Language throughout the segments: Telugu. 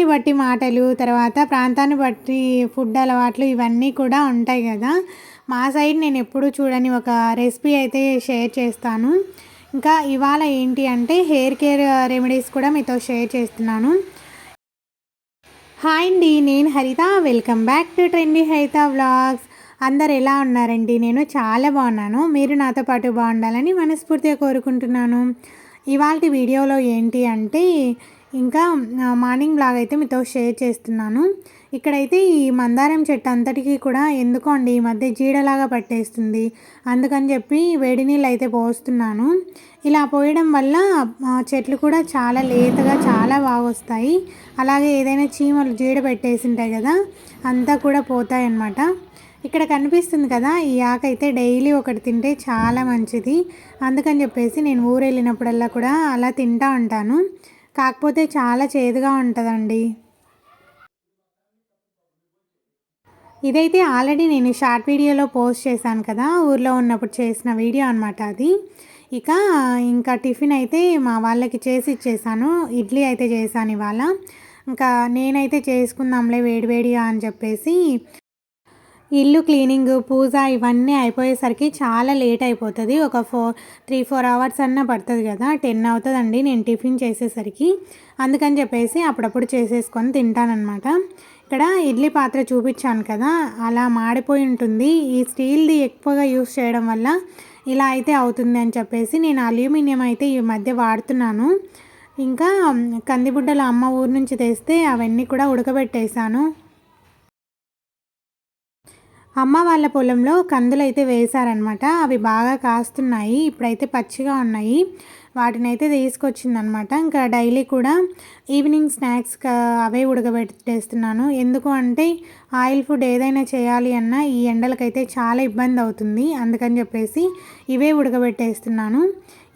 ఊరిని బట్టి మాటలు తర్వాత ప్రాంతాన్ని బట్టి ఫుడ్ అలవాట్లు ఇవన్నీ కూడా ఉంటాయి కదా. మా సైడ్ నేను ఎప్పుడూ చూడని ఒక రెసిపీ అయితే షేర్ చేస్తాను. ఇంకా ఇవాళ ఏంటి అంటే హెయిర్ కేర్ రెమెడీస్ కూడా మీతో షేర్ చేస్తున్నాను. హాయ్ అండి నేను Haritha. Welcome back to trendy Haritha vlogs. అందరు ఎలా ఉన్నారండి? నేను చాలా బాగున్నాను. మీరు నాతో పాటు బాగుండాలని మనస్ఫూర్తిగా కోరుకుంటున్నాను. ఇవాళ వీడియోలో ఏంటి అంటే ఇంకా మార్నింగ్ బ్లాగ్ అయితే మీతో షేర్ చేస్తున్నాను. ఇక్కడైతే ఈ మందారం చెట్టు అంతటికీ కూడా ఎందుకో అండి ఈ మధ్య జీడలాగా పట్టేస్తుంది. అందుకని చెప్పి వేడి నీళ్ళు అయితే పోస్తున్నాను. ఇలా పోయడం వల్ల చెట్లు కూడా చాలా లేతగా చాలా బాగా వస్తాయి. అలాగే ఏదైనా చీమలు జీడ పెట్టేసి ఉంటాయి కదా అంతా కూడా పోతాయి అన్నమాట. ఇక్కడ కనిపిస్తుంది కదా ఈ ఆకు అయితే డైలీ ఒకటి తింటే చాలా మంచిది. అందుకని చెప్పేసి నేను ఊరు వెళ్ళినప్పుడల్లా కూడా అలా తింటా ఉంటాను. కాకపోతే చాలా చేదుగా ఉంటుందండి. ఇదైతే ఆల్రెడీ నేను షార్ట్ వీడియోలో పోస్ట్ చేశాను కదా ఊర్లో ఉన్నప్పుడు చేసిన వీడియో అనమాట అది. ఇక ఇంకా టిఫిన్ అయితే మా వాళ్ళకి చేసి ఇచ్చేసాను ఇడ్లీ అయితే చేశాను ఇవాళ. ఇంకా నేనైతే చేసుకుందాంలే వేడివేడిగా అని చెప్పేసి ఇల్లు క్లీనింగ్ పూజ ఇవన్నీ అయిపోయేసరికి చాలా లేట్ అయిపోతుంది. ఒక ఫోర్ త్రీ ఫోర్ అవర్స్ అన్నా పడుతుంది కదా టెన్ అవుతుందండి నేను టిఫిన్ చేసేసరికి. అందుకని చెప్పేసి అప్పుడప్పుడు చేసేసుకొని తింటానమాట ఇక్కడ ఇడ్లీ పాత్ర చూపించాను కదా అలా మాడిపోయి ఉంటుంది. ఈ స్టీల్ది ఎక్కువగా యూస్ చేయడం వల్ల ఇలా అయితే అవుతుంది అని చెప్పేసి నేను అల్యూమినియం అయితే ఈ మధ్య వాడుతున్నాను. ఇంకా కందిబుడ్డలు అమ్మ ఊరు నుంచి తెస్తే అవన్నీ కూడా ఉడకబెట్టేశాను. అమ్మ వాళ్ళ పొలంలో కందులు అయితే వేశారనమాట అవి బాగా కాస్తున్నాయి. ఇప్పుడైతే పచ్చిగా ఉన్నాయి. వాటిని అయితే తీసుకొచ్చిందనమాట ఇంకా డైలీ కూడా ఈవినింగ్ స్నాక్స్ అవే ఉడకబెట్టేస్తున్నాను. ఎందుకు అంటే ఆయిల్ ఫుడ్ ఏదైనా చేయాలి అన్నా ఈ ఎండలకైతే చాలా ఇబ్బంది అవుతుంది. అందుకని చెప్పేసి ఇవే ఉడకబెట్టేస్తున్నాను.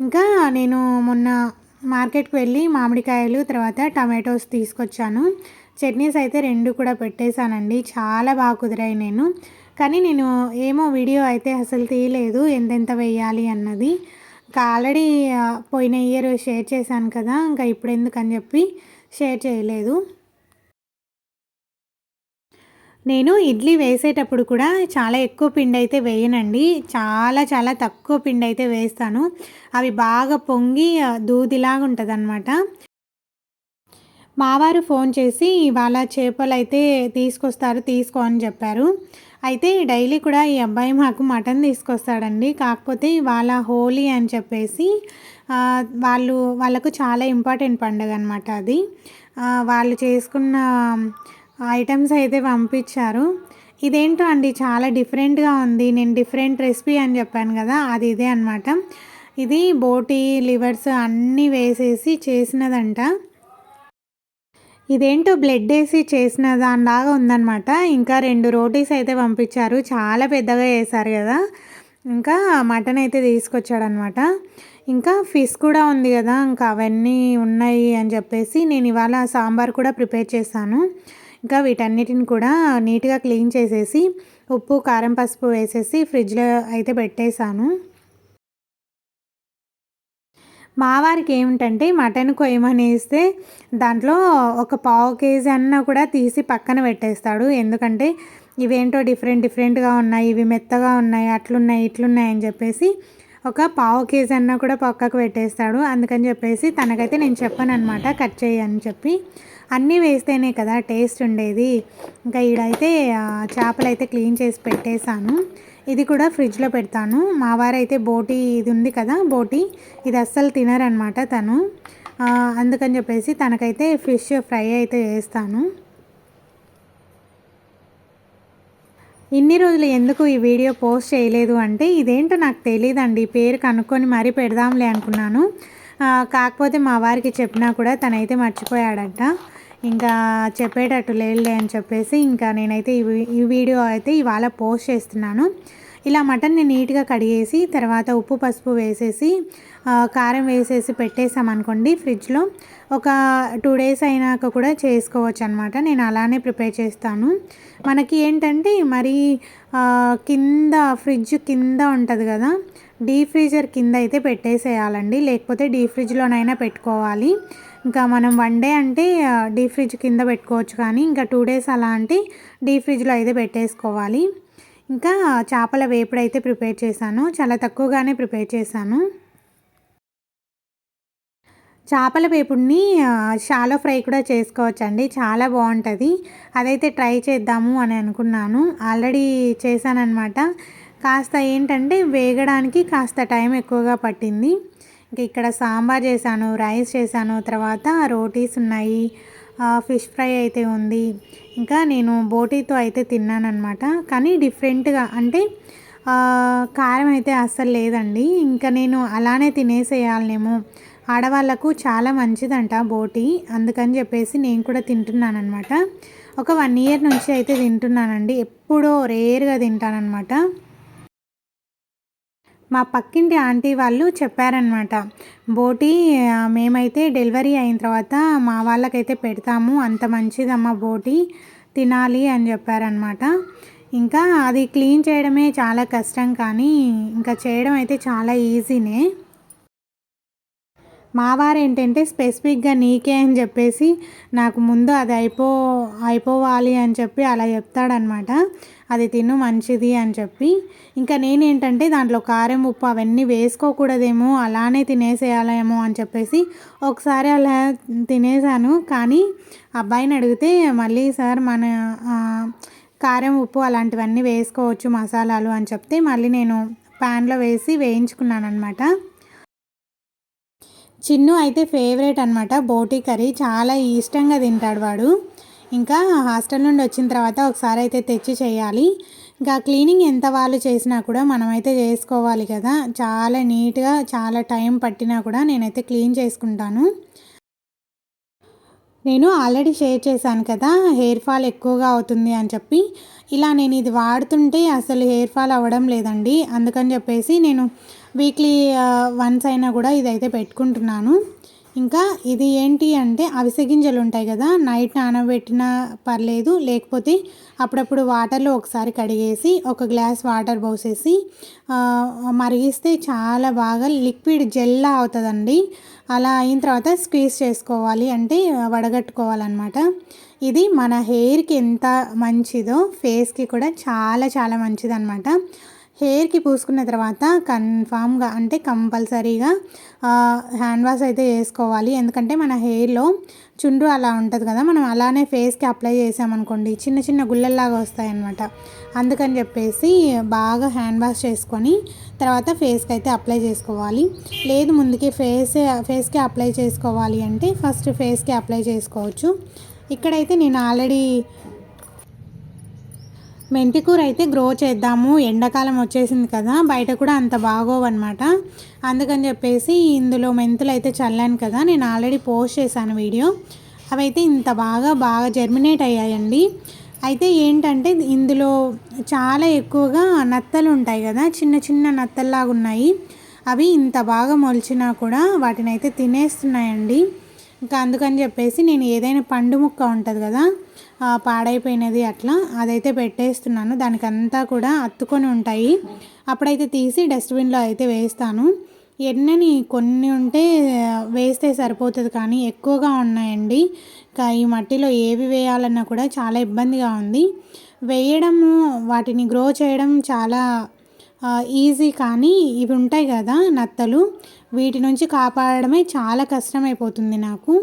ఇంకా నేను మొన్న మార్కెట్కి వెళ్ళి మామిడికాయలు తర్వాత టమాటోస్ తీసుకొచ్చాను. చట్నీస్ అయితే రెండు కూడా పెట్టేశానండి. చాలా బాగా కుదిరాయి నేను. కానీ నేను ఏమో వీడియో అయితే అసలు తీయలేదు. ఎంతెంత వేయాలి అన్నది. ఇంకా ఆల్రెడీ పోయిన ఇయర్ షేర్ చేశాను కదా ఇంకా ఇప్పుడు ఎందుకని చెప్పి షేర్ చేయలేదు. నేను ఇడ్లీ వేసేటప్పుడు కూడా చాలా ఎక్కువ పిండి అయితే వేయనండి. చాలా చాలా తక్కువ పిండి అయితే వేస్తాను. అవి బాగా పొంగి దూదిలాగా ఉంటుంది అనమాట మావారు ఫోన్ చేసి ఇవాళ చేపలు అయితే తీసుకొస్తారు తీసుకో అని చెప్పారు. అయితే డైలీ కూడా ఈ అబ్బాయి మాకు మటన్ తీసుకొస్తాడండి. కాకపోతే వాళ్ళ హోలీ అని చెప్పేసి వాళ్ళు వాళ్ళకు చాలా ఇంపార్టెంట్ పండుగ అనమాట అది. వాళ్ళు చేసుకున్న ఐటమ్స్ అయితే పంపించారు. ఇదేంటో అండి చాలా డిఫరెంట్గా ఉంది. నేను డిఫరెంట్ రెసిపీ అని చెప్పాను కదా అది ఇదే అనమాట ఇది బోటీ లివర్స్ అన్నీ వేసేసి చేసినదంట. ఇదేంటో బ్లడ్ వేసి చేసిన దానిలాగా ఉందన్నమాట. ఇంకా రెండు రోటీస్ అయితే పంపించారు. చాలా పెద్దగా వేశారు కదా. ఇంకా మటన్ అయితే తీసుకొచ్చాడనమాట ఇంకా ఫిష్ కూడా ఉంది కదా. ఇంకా అవన్నీ ఉన్నాయి అని చెప్పేసి నేను ఇవాళ సాంబార్ కూడా ప్రిపేర్ చేశాను. ఇంకా వీటన్నిటిని కూడా నీట్గా క్లీన్ చేసేసి ఉప్పు కారం పసుపు వేసేసి ఫ్రిడ్జ్లో అయితే పెట్టేశాను. మా వారికి ఏమిటంటే మటన్ కొయ్యమని వేస్తే దాంట్లో ఒక పావు కేజీ అన్న కూడా తీసి పక్కన పెట్టేస్తాడు. ఎందుకంటే ఇవేంటో డిఫరెంట్ డిఫరెంట్గా ఉన్నాయి ఇవి మెత్తగా ఉన్నాయి అట్లున్నాయి ఇట్లున్నాయి అని చెప్పేసి ఒక పావు కేజీ అన్న కూడా పక్కకు పెట్టేస్తాడు. అందుకని చెప్పేసి తనకైతే నేను చెప్పాను అనమాట కట్ చేయని చెప్పి. అన్నీ వేస్తేనే కదా టేస్ట్ ఉండేది. ఇంకా ఈడైతే చేపలు అయితే క్లీన్ చేసి పెట్టేశాను. ఇది కూడా ఫ్రిడ్జ్లో పెడతాను. మా వారైతే బోటి ఇది ఉంది కదా బోటి. ఇది అస్సలు తినరనమాట తను. అందుకని చెప్పేసి తనకైతే ఫిష్ ఫ్రై అయితే చేస్తాను. ఇన్ని రోజులు ఎందుకు ఈ వీడియో పోస్ట్ చేయలేదు అంటే ఇదేంటో నాకు తెలియదండి పేరు కనుక్కొని మరీ పెడదాంలే అనుకున్నాను. కాకపోతే మా వారికి చెప్పినా కూడా తనైతే మర్చిపోయాడట. ఇంకా చెప్పేటట్టు లేదులే అని చెప్పేసి ఇంకా నేనైతే ఈ వీడియో అయితే ఇవాళ పోస్ట్ చేస్తున్నాను. ఇలా మటన్ని నీట్గా కడిగేసి తర్వాత ఉప్పు పసుపు వేసేసి కారం వేసేసి పెట్టేసామనుకోండి ఫ్రిడ్జ్లో. ఒక టూ డేస్ అయినాక కూడా చేసుకోవచ్చు అనమాట నేను అలానే ప్రిపేర్ చేస్తాను. మనకి ఏంటంటే మరి కింద ఫ్రిడ్జ్ కింద ఉంటుంది కదా డీప్ ఫ్రీజర్ కింద అయితే పెట్టేసేయాలండి. లేకపోతే డీప్ ఫ్రిడ్జ్లోనైనా పెట్టుకోవాలి. ఇంకా మనం వన్ డే అంటే డీప్ ఫ్రిడ్జ్ కింద పెట్టుకోవచ్చు కానీ ఇంకా టూ డేస్ అలా అంటే డీప్ ఫ్రిడ్జ్లో అయితే పెట్టేసుకోవాలి. ఇంకా చేపల వేపుడు అయితే ప్రిపేర్ చేశాను. చాలా తక్కువగానే ప్రిపేర్ చేశాను. చేపల వేపుడిని షాలో ఫ్రై కూడా చేసుకోవచ్చండి. చాలా బాగుంటుంది. అదైతే ట్రై చేద్దాము అని అనుకున్నాను. ఆల్రెడీ చేశానమాట కాస్త ఏంటంటే వేగడానికి కాస్త టైం ఎక్కువగా పట్టింది. ఇంకా ఇక్కడ సాంబార్ చేశాను రైస్ చేశాను తర్వాత రోటీస్ ఉన్నాయి ఫిష్ ఫ్రై అయితే ఉంది. ఇంకా నేను బోటీతో అయితే తిన్నాను అనమాట కానీ డిఫరెంట్గా అంటే కారం అయితే అస్సలు లేదండి. ఇంకా నేను అలానే తినేసేయాలనేమో. ఆడవాళ్ళకు చాలా మంచిదంట బోటి. అందుకని చెప్పేసి నేను కూడా తింటున్నాను అనమాట ఒక వన్ ఇయర్ నుంచి అయితే తింటున్నానండి. ఎప్పుడో రేర్గా తింటానమాట మా పక్కింటి ఆంటీ వాళ్ళు చెప్పారనమాట బోటి మేమైతే డెలివరీ అయిన తర్వాత మా వాళ్ళకైతే పెడతాము అంత మంచిదమ్మా బోటి తినాలి అని చెప్పారనమాట ఇంకా అది క్లీన్ చేయడమే చాలా కష్టం కానీ ఇంకా చేయడం అయితే చాలా ఈజీనే. మావారు ఏంటంటే స్పెసిఫిక్గా నీకే అని చెప్పేసి నాకు ముందు అది అయిపో అయిపోవాలి అని చెప్పి అలా చెప్తాడనమాట. అది తిను మంచిది అని చెప్పి. ఇంకా నేనేంటంటే దాంట్లో కారం ఉప్పు అవన్నీ వేసుకోకూడదేమో అలానే తినేసేయాలేమో అని చెప్పేసి ఒకసారి అలా తినేసాను కానీ అబ్బాయిని అడిగితే మళ్ళీ సార్ మన కారం ఉప్పు అలాంటివన్నీ వేసుకోవచ్చు మసాలాలు అని చెప్తే మళ్ళీ నేను ప్యాన్లో వేసి వేయించుకున్నాను అనమాట చిన్ను అయితే ఫేవరెట్ అనమాట బోటీ కర్రీ చాలా ఇష్టంగా తింటాడు వాడు. ఇంకా హాస్టల్ నుండి వచ్చిన తర్వాత ఒకసారి అయితే తెచ్చి చేయాలి. ఇంకా క్లీనింగ్ ఎంత వాళ్ళు చేసినా కూడా మనమైతే చేసుకోవాలి కదా. చాలా నీట్గా చాలా టైం పట్టినా కూడా నేనైతే క్లీన్ చేసుకుంటాను. నేను ఆల్రెడీ షేర్ చేశాను కదా హెయిర్ ఫాల్ ఎక్కువగా అవుతుంది అని చెప్పి. ఇలా నేను ఇది వాడుతుంటే అసలు హెయిర్ ఫాల్ అవ్వడం లేదండి. అందుకని చెప్పేసి నేను వీక్లీ వన్స్ అయినా కూడా ఇదైతే పెట్టుకుంటున్నాను. ఇంకా ఇది ఏంటి అంటే అవిసె గింజలు ఉంటాయి కదా నైట్ నానబెట్టినా పర్లేదు లేకపోతే అప్పుడప్పుడు వాటర్లో ఒకసారి కడిగేసి ఒక గ్లాస్ వాటర్ పోసేసి మరిగిస్తే చాలా బాగా లిక్విడ్ జెల్లా అవుతుందండి. అలా అయిన తర్వాత స్క్వీజ్ చేసుకోవాలి అంటే వడగట్టుకోవాలన్నమాట. ఇది మన హెయిర్కి ఎంత మంచిదో ఫేస్కి కూడా చాలా చాలా మంచిదన్నమాట. హెయిర్కి పూసుకున్న తర్వాత కన్ఫామ్గా అంటే కంపల్సరీగా హ్యాండ్ వాష్ అయితే చేసుకోవాలి. ఎందుకంటే మన హెయిర్లో చుండ్రు అలా ఉంటుంది కదా మనం అలానే ఫేస్కి అప్లై చేసామనుకోండి చిన్న చిన్న గుళ్ళల్లాగా వస్తాయన్నమాట. అందుకని చెప్పేసి బాగా హ్యాండ్ వాష్ చేసుకొని తర్వాత ఫేస్కి అయితే అప్లై చేసుకోవాలి. లేదు ముందుకి ఫేస్ ఫేస్కి అప్లై చేసుకోవాలి అంటే ఫస్ట్ ఫేస్కి అప్లై చేసుకోవచ్చు. ఇక్కడైతే నేను ఆల్రెడీ మెంతికూర అయితే గ్రో చేద్దాము. ఎండాకాలం వచ్చేసింది కదా బయట కూడా అంత బాగోవన్నమాట. అందుకని చెప్పేసి ఇందులో మెంతులు అయితే చల్లాను కదా నేను ఆల్రెడీ పోస్ట్ చేశాను వీడియో. అవైతే ఇంత బాగా బాగా జర్మినేట్ అయ్యాయండి. అయితే ఏంటంటే ఇందులో చాలా ఎక్కువగా నత్తలు ఉంటాయి కదా చిన్న చిన్న నత్తల్లాగా ఉన్నాయి అవి ఇంత బాగా మొలిచినా కూడా వాటిని అయితే తినేస్తున్నాయండి. ఇంకా అందుకని చెప్పేసి నేను ఏదైనా పండు ముక్క ఉంటుంది కదా పాడైపోయినది అట్లా అదైతే పెట్టేస్తున్నాను. దానికంతా కూడా అత్తుకొని ఉంటాయి. అప్పుడైతే తీసి డస్ట్బిన్లో అయితే వేస్తాను. ఎన్నని కొన్ని ఉంటే వేస్తే సరిపోతుంది కానీ ఎక్కువగా ఉన్నాయండి. ఇంకా ఈ మట్టిలో ఏవి వేయాలన్నా కూడా చాలా ఇబ్బందిగా ఉంది. వేయడము వాటిని గ్రో చేయడం చాలా ఈజీ కానీ ఇవి ఉంటాయి కదా నత్తలు. వీటి నుంచి కాపాడడమే చాలా కష్టమైపోతుంది నాకు.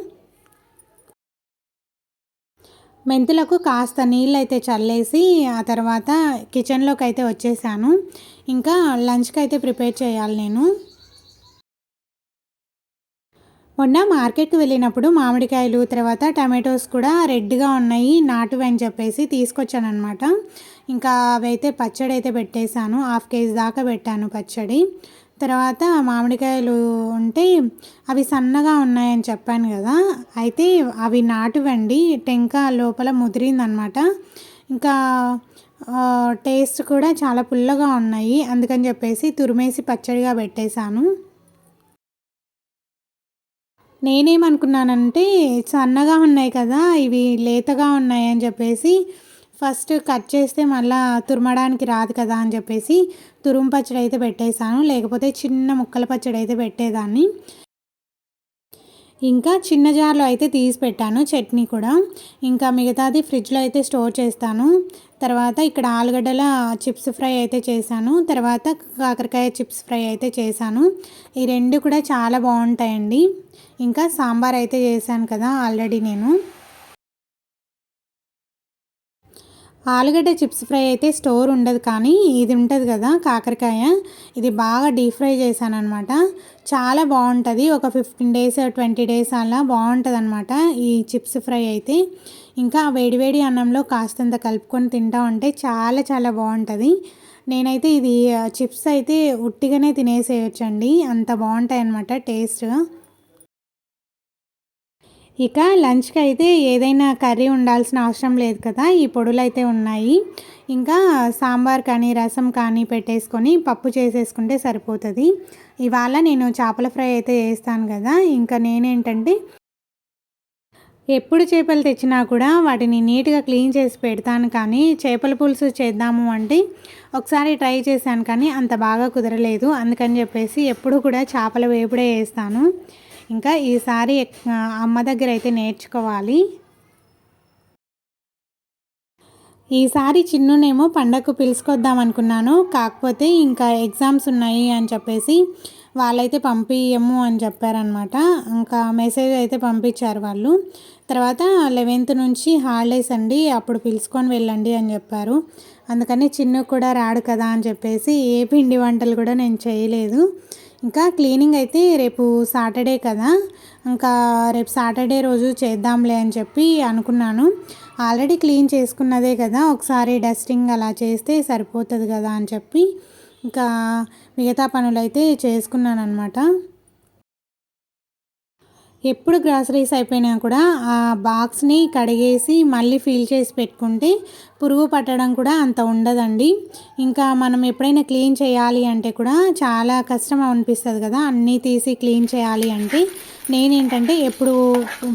మెంతులకు కాస్త నీళ్ళు అయితే చల్లేసి ఆ తర్వాత కిచెన్లోకి అయితే వచ్చేసాను. ఇంకా లంచ్కి అయితే ప్రిపేర్ చేయాలి నేను. మొన్న మార్కెట్కి వెళ్ళినప్పుడు మామిడికాయలు తర్వాత టమాటోస్ కూడా రెడ్గా ఉన్నాయి నాటువి అని చెప్పేసి తీసుకొచ్చాను అనమాట ఇంకా అవైతే పచ్చడి అయితే పెట్టేశాను హాఫ్ కేజీ దాకా పెట్టాను పచ్చడి. తర్వాత మామిడికాయలు ఉంటే అవి సన్నగా ఉన్నాయని చెప్పాను కదా అయితే అవి నాటువండి. టెంక లోపల ముదిరిందనమాట. ఇంకా టేస్ట్ కూడా చాలా పుల్లగా ఉన్నాయి. అందుకని చెప్పేసి తురిమేసి పచ్చడిగా పెట్టేశాను. నేనేమనుకున్నానంటే సన్నగా ఉన్నాయి కదా ఇవి లేతగా ఉన్నాయి అని చెప్పేసి ఫస్ట్ కట్ చేస్తే మళ్ళీ తురమడానికి రాదు కదా అని చెప్పేసి తురుము పచ్చడి అయితే పెట్టేశాను. లేకపోతే చిన్న ముక్కల పచ్చడి అయితే పెట్టేదాన్ని. ఇంకా చిన్న జార్లో అయితే తీసి పెట్టాను చట్నీ కూడా. ఇంకా మిగతాది ఫ్రిడ్జ్లో అయితే స్టోర్ చేస్తాను. తర్వాత ఇక్కడ ఆలుగడ్డల చిప్స్ ఫ్రై అయితే చేశాను. తర్వాత కాకరకాయ చిప్స్ ఫ్రై అయితే చేశాను. ఈ రెండు కూడా చాలా బాగుంటాయండి. ఇంకా సాంబార్ అయితే చేశాను కదా ఆల్రెడీ నేను. ఆలుగడ్డ చిప్స్ ఫ్రై అయితే స్టోర్ ఉండదు కానీ ఇది ఉంటుంది కదా కాకరకాయ. ఇది బాగా డీప్ ఫ్రై చేశాను అనమాట చాలా బాగుంటుంది. ఒక ఫిఫ్టీన్ డేస్ ట్వంటీ డేస్ అలా బాగుంటుంది అనమాట ఈ చిప్స్ ఫ్రై అయితే. ఇంకా వేడివేడి అన్నంలో కాస్తంత కలుపుకొని తింటా ఉంటే చాలా చాలా బాగుంటుంది. నేనైతే ఇది చిప్స్ అయితే ఉట్టిగానే తినేసేయచ్చండి. అంత బాగుంటాయి అనమాట టేస్ట్. ఇక లంచ్కి అయితే ఏదైనా కర్రీ ఉండాల్సిన అవసరం లేదు కదా ఈ పొడులు అయితే ఉన్నాయి. ఇంకా సాంబార్ కానీ రసం కానీ పెట్టేసుకొని పప్పు చేసేసుకుంటే సరిపోతుంది. ఇవాళ నేను చేపల ఫ్రై అయితే చేస్తాను కదా ఇంకా నేనేంటంటే ఎప్పుడు చేపలు తెచ్చినా కూడా వాటిని నీట్గా క్లీన్ చేసి పెడతాను కానీ చేపల పులుసు చేద్దాము అంటే ఒకసారి ట్రై చేశాను కానీ అంత బాగా కుదరలేదు. అందుకని చెప్పేసి ఎప్పుడు కూడా చేపల వేపుడే వేస్తాను ఇంకా ఈసారి అమ్మ దగ్గర అయితే నేర్చుకోవాలి. ఈసారి చిన్నునేమో పండగకు పిలుచుకొద్దాం అనుకున్నాను. కాకపోతే ఇంకా ఎగ్జామ్స్ ఉన్నాయి అని చెప్పేసి వాళ్ళైతే పంపించము అని చెప్పారనమాట ఇంకా మెసేజ్ అయితే పంపించారు వాళ్ళు. తర్వాత లెవెన్త్ నుంచి హాలిడేస్ అండి అప్పుడు పిలుచుకొని వెళ్ళండి అని చెప్పారు. అందుకని చిన్ను కూడా రాడు కదా అని చెప్పేసి ఏ పిండి వంటలు కూడా నేను చేయలేదు. ఇంకా క్లీనింగ్ అయితే రేపు సాటర్డే కదా. ఇంకా రేపు సాటర్డే రోజు చేద్దాంలే అని చెప్పి అనుకున్నాను. ఆల్రెడీ క్లీన్ చేసుకున్నదే కదా. ఒకసారి డస్టింగ్ అలా చేస్తే సరిపోతుంది కదా అని చెప్పి ఇంకా మిగతా పనులైతే చేసుకున్నాను అనమాట ఎప్పుడు గ్రాసరీస్ అయిపోయినా కూడా ఆ బాక్స్ని కడిగేసి మళ్ళీ ఫిల్ చేసి పెట్టుకుంటే పురుగు పట్టడం కూడా అంత ఉండదండి. ఇంకా మనం ఎప్పుడైనా క్లీన్ చేయాలి అంటే కూడా చాలా కష్టం అనిపిస్తుంది కదా అన్నీ తీసి క్లీన్ చేయాలి అంటే. నేనేంటంటే ఎప్పుడు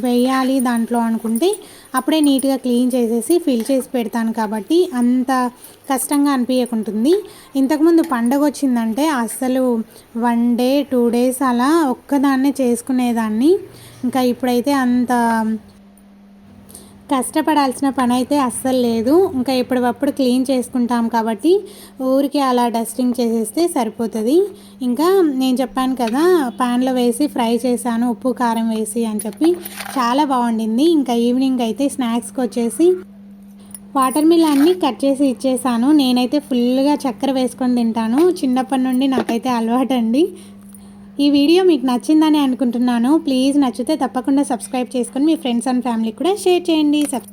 వేయాలి దాంట్లో అనుకుంటే అప్పుడే నీట్గా క్లీన్ చేసేసి ఫిల్ చేసి పెడతాను కాబట్టి అంత కష్టంగా అనిపించకుంటుంది ఇంతకుముందు పండగ వచ్చిందంటే అస్సలు వన్ డే టూ డేస్ అలా ఒక్కదాన్నే చేసుకునేదాన్ని. ఇంకా ఇప్పుడైతే అంత కష్టపడాల్సిన పని అయితే అస్సలు లేదు. ఇంకా ఎప్పటికప్పుడు క్లీన్ చేసుకుంటాం కాబట్టి ఊరికి అలా డస్టింగ్ చేసేస్తే సరిపోతుంది. ఇంకా నేను చెప్పాను కదా ప్యాన్లో వేసి ఫ్రై చేశాను ఉప్పు కారం వేసి అని చెప్పి. చాలా బాగుండింది. ఇంకా ఈవినింగ్ అయితే స్నాక్స్కి వచ్చేసి వాటర్ మిలాన్ని కట్ చేసి ఇచ్చేసాను. నేనైతే ఫుల్గా చక్కెర వేసుకొని తింటాను. చిన్నప్పటి నుండి నాకైతే అలవాటు అండి ఈ వీడియో మీకు నచ్చిందని అనుకుంటున్నాను. ప్లీజ్ నచ్చితే తప్పకుండా సబ్స్క్రైబ్ చేసుకొని మీ ఫ్రెండ్స్ అండ్ ఫ్యామిలీకి కూడా షేర్ చేయండి. సబ్